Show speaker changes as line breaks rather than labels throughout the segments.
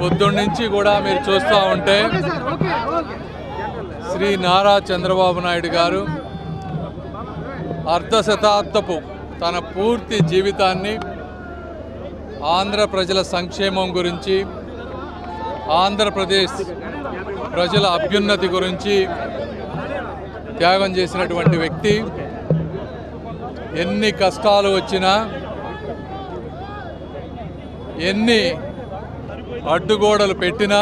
పొద్దున్నుంచి కూడా మీరు చూస్తూ ఉంటే శ్రీ నారా చంద్రబాబు నాయుడు గారు అర్ధ శతాబ్దపు తన పూర్తి జీవితాన్ని ఆంధ్ర ప్రజల సంక్షేమం గురించి ఆంధ్రప్రదేశ్ ప్రజల అభ్యున్నతి గురించి త్యాగం చేసినటువంటి వ్యక్తి. ఎన్ని కష్టాలు వచ్చినా ఎన్ని అడ్డుగోడలు పెట్టినా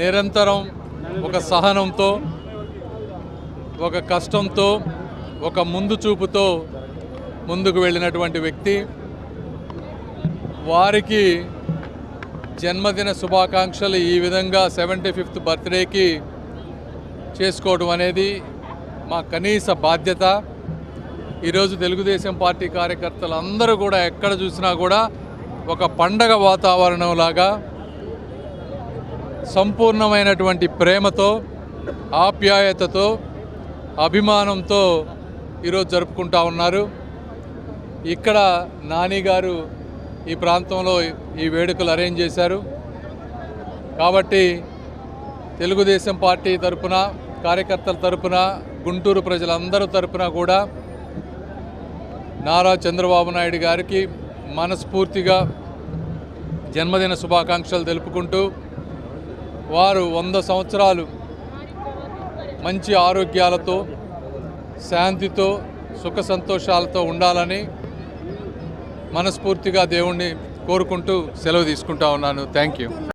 నిరంతరం ఒక సహనంతో ఒక కష్టంతో ఒక ముందు చూపుతో ముందుకు వెళ్ళినటువంటి వ్యక్తి. వారికి జన్మదిన శుభాకాంక్షలు ఈ విధంగా సెవెంటీ ఫిఫ్త్ బర్త్డేకి చేసుకోవడం అనేది మా కనీస బాధ్యత. ఈరోజు తెలుగుదేశం పార్టీ కార్యకర్తలు అందరూ కూడా ఎక్కడ చూసినా కూడా ఒక పండగ వాతావరణంలాగా సంపూర్ణమైనటువంటి ప్రేమతో ఆప్యాయతతో అభిమానంతో ఈరోజు జరుపుకుంటా ఉన్నారు. ఇక్కడ నాని గారు ఈ ప్రాంతంలో ఈ వేడుకలు అరేంజ్ చేశారు. కాబట్టి తెలుగుదేశం పార్టీ తరపున కార్యకర్తల తరపున గుంటూరు ప్రజలందరూ తరపున కూడా నారా చంద్రబాబు నాయుడు గారికి మనస్ఫూర్తిగా జన్మదిన శుభాకాంక్షలు తెలుపుకుంటూ వారు వంద సంవత్సరాలు మంచి ఆరోగ్యాలతో శాంతితో సుఖ సంతోషాలతో ఉండాలని మనస్ఫూర్తిగా దేవుణ్ణి కోరుకుంటూ సెలవు తీసుకుంటా ఉన్నాను. Thank you